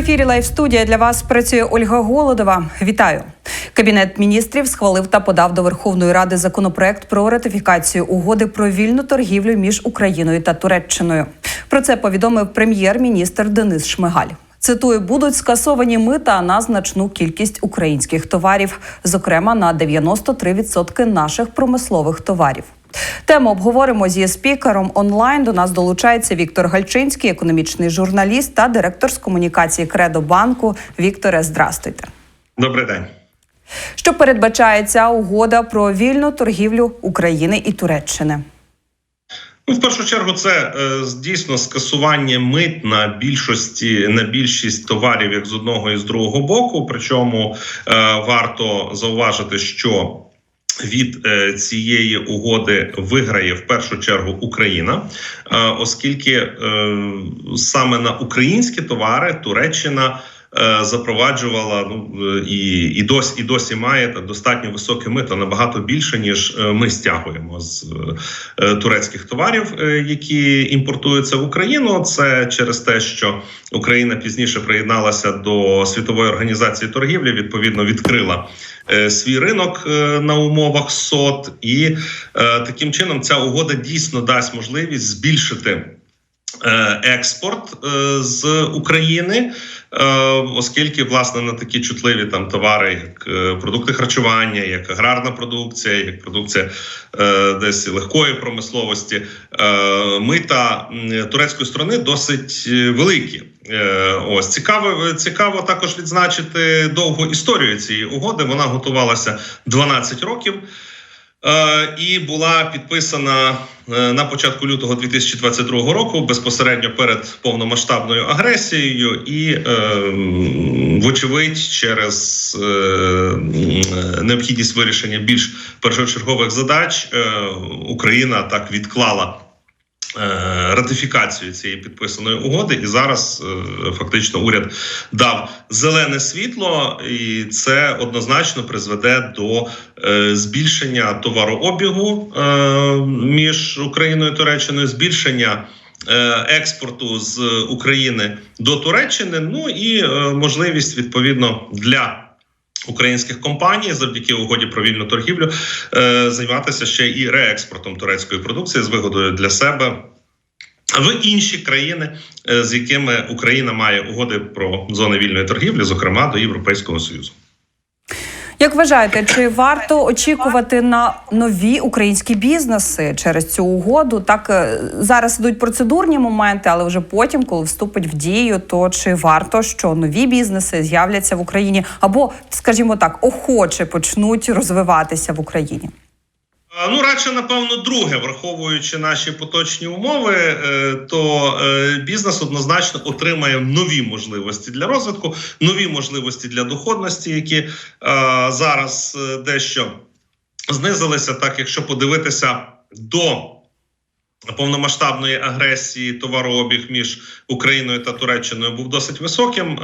ефірі Лайв студія для вас працює Ольга Голодова. Вітаю. Кабінет міністрів схвалив та подав до Верховної Ради законопроект про ратифікацію угоди про вільну торгівлю між Україною та Туреччиною. Про це повідомив прем'єр-міністр Денис Шмигаль. Цитую, будуть скасовані мита на значну кількість українських товарів, зокрема на 93% наших промислових товарів. Тему обговоримо зі спікером онлайн. До нас долучається Віктор Гальчинський, економічний журналіст та директор з комунікації Кредо банку. Вікторе, здрастуйте. Добрий день. Що передбачає ця угода про вільну торгівлю України і Туреччини? Ну, в першу чергу, це е, дійсно скасування мит на більшості на більшість товарів, як з одного і з другого боку. Причому е, варто зауважити, що від е, цієї угоди виграє в першу чергу Україна, е, оскільки е, саме на українські товари Туреччина. Е, Запроваджувала ну е, і і досі і досі має та достатньо високе мито набагато більше ніж е, ми стягуємо з турецьких товарів, які імпортуються в Україну. Це через те, що Україна пізніше приєдналася до світової організації торгівлі. Відповідно, відкрила свій ринок на умовах СОТ, і таким чином ця угода дійсно дасть можливість збільшити. Е, Експорт е, з України, е, оскільки власне на такі чутливі там товари, як продукти харчування, як аграрна продукція, як продукція десь легкої промисловості, мита турецької сторони досить великі. Ось цікаво, цікаво також відзначити довгу історію цієї угоди. Вона готувалася 12 років. Е, І була підписана е, на початку лютого 2022 року безпосередньо перед повномасштабною агресією, і, е, вочевидь, через е, необхідність вирішення більш першочергових задач Україна так відклала. Е, Ратифікацію цієї підписаної угоди, і зараз е, фактично уряд дав зелене світло, і це однозначно призведе до е, збільшення товарообігу між Україною і Туреччиною, збільшення експорту з України до Туреччини. Ну і можливість відповідно для. Українських компаній завдяки угоді про вільну торгівлю е, займатися ще і реекспортом турецької продукції з вигодою для себе в інші країни, е, з якими Україна має угоди про зони вільної торгівлі, зокрема до Європейського союзу. Як вважаєте, чи варто очікувати на нові українські бізнеси через цю угоду? Так е, зараз ідуть процедурні моменти, але вже потім, коли вступить в дію, то чи варто що нові бізнеси з'являться в Україні або, скажімо так, охоче почнуть розвиватися в Україні? Ну, радше, напевно, друге, враховуючи наші поточні умови, е, то е, бізнес однозначно отримає нові можливості для розвитку, нові можливості для доходності, які е, зараз дещо знизилися. Так, якщо подивитися до повномасштабної агресії, товарообіг між Україною та Туреччиною був досить високим,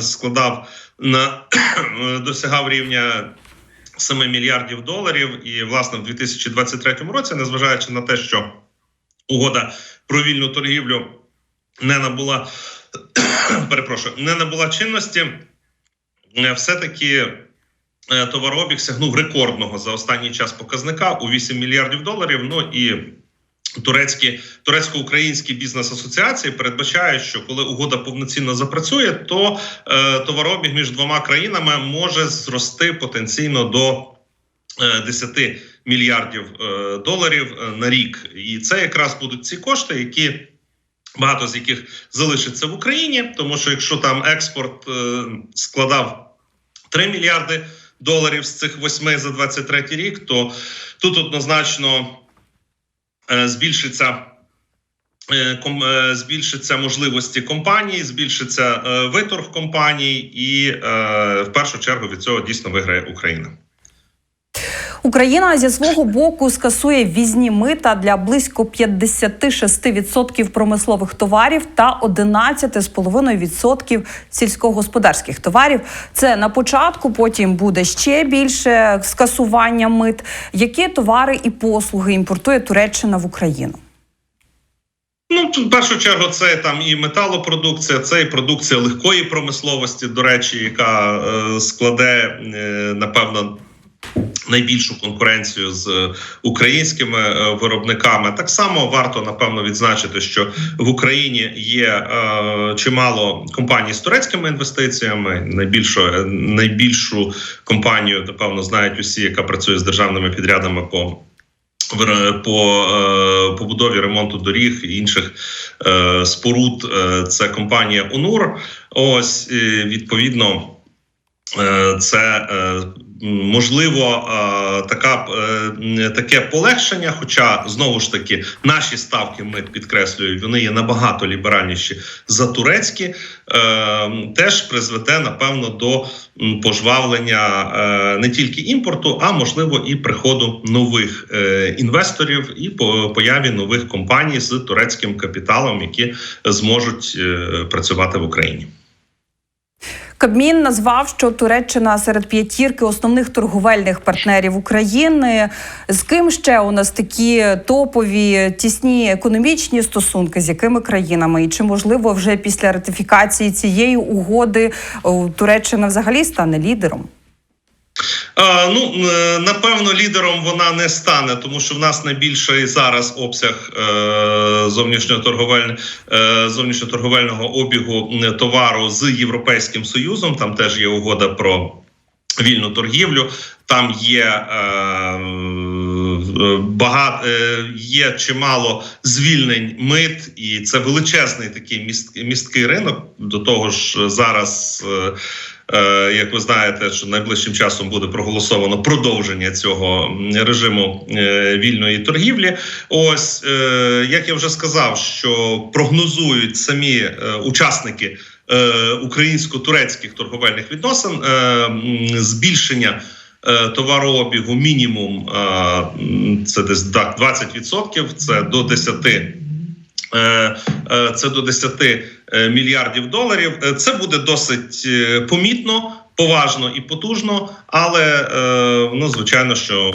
складав на досягав рівня. 7 мільярдів доларів, і власне в 2023 році, незважаючи на те, що угода про вільну торгівлю не набула перепрошую, не набула чинності, е, все-таки е, товарообіг сягнув рекордного за останній час показника у 8 мільярдів доларів. Ну і Турецькі турецько-українські бізнес-асоціації передбачають, що коли угода повноцінно запрацює, то е, товарообіг між двома країнами може зрости потенційно до е, 10 мільярдів е, доларів е, на рік, і це якраз будуть ці кошти, які багато з яких залишаться в Україні, тому що якщо там експорт е, складав 3 мільярди доларів з цих 8 за 23 рік, то тут однозначно збільшиться. е, е, Збільшиться можливості компаній, збільшиться е, виторг компаній, і е, в першу чергу від цього дійсно виграє Україна. Україна зі свого боку скасує візні мита для близько 56% промислових товарів та 11,5% сільськогосподарських товарів. Це на початку, потім буде ще більше скасування мит. Які товари і послуги імпортує Туреччина в Україну? Ну в першу чергу це там і металопродукція, це і продукція легкої промисловості, до речі, яка е, складе е, напевно. Найбільшу конкуренцію з українськими е, виробниками так само варто напевно відзначити, що в Україні є е, чимало компаній з турецькими інвестиціями. Найбільшу найбільшу компанію, напевно, знають усі, яка працює з державними підрядами по по е, побудові ремонту доріг і інших е, споруд. Е, це компанія ОНУР. Ось е, відповідно. Е, Це е, можливо е, така е, таке полегшення. Хоча знову ж таки наші ставки ми підкреслюю, вони є набагато ліберальніші за турецькі, е, теж призведе напевно до пожвавлення не тільки імпорту, а можливо і приходу нових інвесторів і по появі нових компаній з турецьким капіталом, які зможуть працювати в Україні. Кабмін назвав, що Туреччина серед п'ятірки основних торговельних партнерів України. З ким ще у нас такі топові тісні економічні стосунки, з якими країнами? І чи можливо вже після ратифікації цієї угоди Туреччина взагалі стане лідером? Ну е, напевно, лідером вона не стане, тому що в нас найбільший зараз обсяг е, зовнішнього е, зовнішньоторговельного обігу товару з Європейським Союзом. Там теж є угода про вільну торгівлю. Там є багато є чимало звільнень мит, і це величезний такий міст, місткий ринок. До того ж, зараз. Е, Як ви знаєте, що найближчим часом буде проголосовано продовження цього режиму е, вільної торгівлі. Ось е, як я вже сказав, що прогнозують самі учасники українсько-турецьких торговельних відносин збільшення. Товарообігу мінімум це десь так 20%, це до 10 е, е, це до 10 е, мільярдів доларів. Е, Це буде досить е, помітно, поважно і потужно, але е, воно звичайно, що е,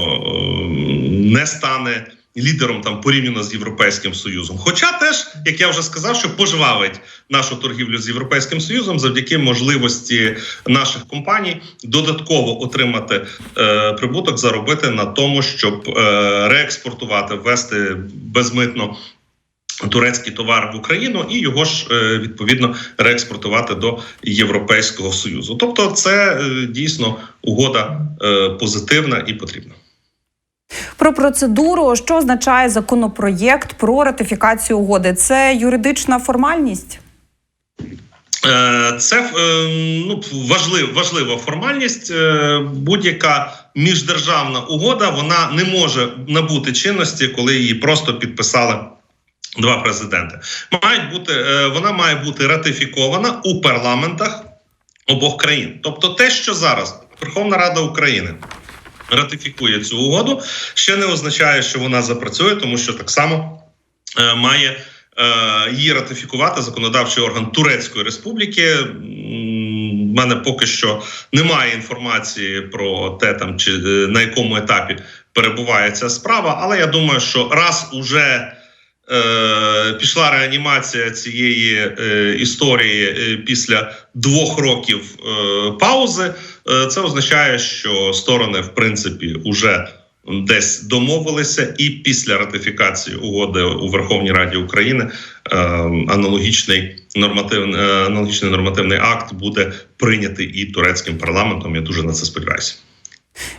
не стане. Лідером там порівняно з європейським союзом, хоча теж, як я вже сказав, що пожвавить нашу торгівлю з європейським союзом завдяки можливості наших компаній додатково отримати е, прибуток, заробити на тому, щоб е, реекспортувати, ввести безмитно турецький товар в Україну і його ж е, відповідно реекспортувати до Європейського союзу. Тобто, це е, дійсно угода е, позитивна і потрібна. Про процедуру, що означає законопроєкт про ратифікацію угоди? Це юридична формальність? Це ну важлив, важлива формальність. Будь-яка міждержавна угода вона не може набути чинності, коли її просто підписали. Два президенти мають бути е, вона має бути ратифікована у парламентах обох країн. Тобто, те, що зараз Верховна Рада України ратифікує цю угоду, ще не означає, що вона запрацює, тому що так само е, має е, її ратифікувати законодавчий орган Турецької Республіки. В мене поки що немає інформації про те, там чи на якому етапі перебуває ця справа, але я думаю, що раз уже пішла реанімація цієї е, історії е, після двох років е, паузи, е, це означає, що сторони, в принципі, уже десь домовилися, і після ратифікації угоди у Верховній Раді України е, аналогічний нормативний е, аналогічний нормативний акт буде прийнятий і турецьким парламентом. Я дуже на це сподіваюся.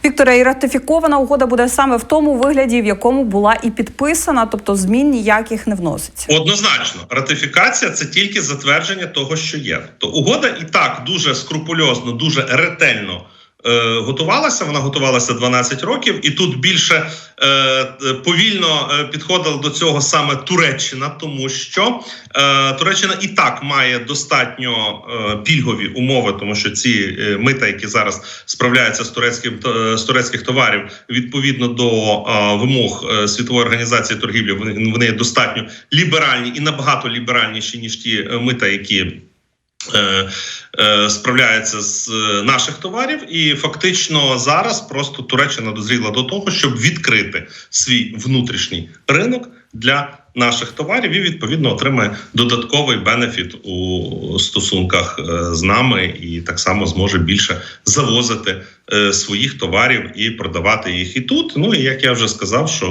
Вікторе, і ратифікована угода буде саме в тому вигляді, в якому була і підписана, тобто змін ніяких не вноситься. Однозначно, ратифікація це тільки затвердження того, що є. То угода і так дуже скрупульозно, дуже ретельно. Е, Готувалася, вона готувалася 12 років, і тут більше е, е, повільно е, підходила до цього саме Туреччина, тому що е, Туреччина і так має достатньо е, пільгові умови, тому що ці е, мита, які зараз справляються з турецьким з турецьких товарів, відповідно до е, вимог світової організації торгівлі, вони, вони достатньо ліберальні і набагато ліберальніші ніж ті мита, які справляється з е, наших товарів, і фактично зараз просто Туреччина дозріла до того, щоб відкрити свій внутрішній ринок для наших товарів і відповідно отримає додатковий бенефіт у стосунках е, з нами, і так само зможе більше завозити е, своїх товарів і продавати їх і тут. Ну і як я вже сказав, що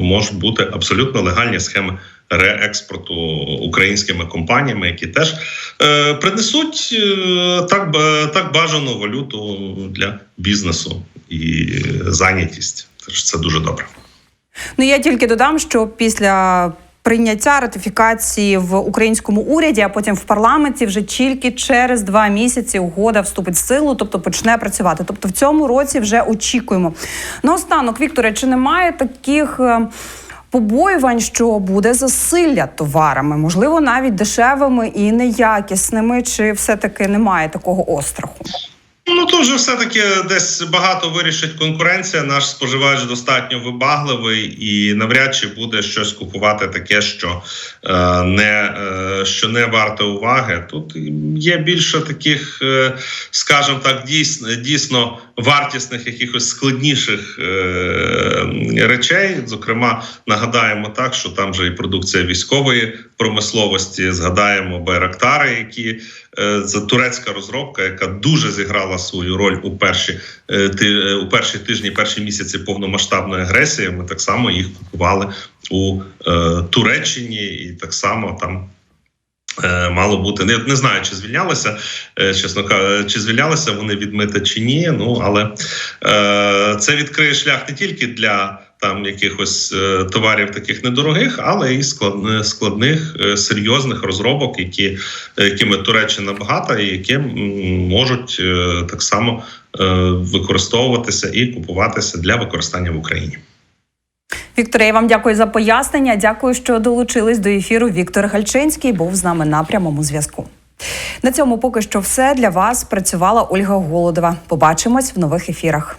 можуть бути абсолютно легальні схеми реекспорту українськими компаніями, які теж е, принесуть е, так, так бажану валюту для бізнесу і зайнятість. Тож це дуже добре. Ну я тільки додам, що після прийняття ратифікації в українському уряді, а потім в парламенті, вже тільки через два місяці угода вступить в силу, тобто почне працювати. Тобто в цьому році вже очікуємо. Наостанок, Вікторе, чи немає таких? е, Побоювань, що буде засилля товарами, можливо, навіть дешевими і неякісними, чи все-таки немає такого остраху? Ну тут же все таки десь багато вирішить конкуренція. Наш споживач достатньо вибагливий і навряд чи буде щось купувати таке, що е, не е, що не варте уваги. Тут є більше таких, е, скажімо так, дійсно дійсно вартісних, якихось складніших е, речей. Зокрема, нагадаємо так, що там же і продукція військової промисловості. Згадаємо байрактари, які це турецька розробка, яка дуже зіграла свою роль у перші е, ти, е, у перші тижні, перші місяці повномасштабної агресії. Ми так само їх купували у е, Туреччині, і так само там. Мало бути не, не знаю, чи звільнялися, чесно кажучи, чи звільнялися вони від мита чи ні. Ну але е, це відкриє шлях не тільки для там якихось е, товарів таких недорогих, але і склад, складних е, серйозних розробок, які е, якими Туреччина багата, і які можуть так само використовуватися і купуватися для використання в Україні. Вікторе, я вам дякую за пояснення. Дякую, що долучились до ефіру. Віктор Гальчинський був з нами на прямому зв'язку. На цьому поки що все для вас працювала Ольга Голодова. Побачимось в нових ефірах.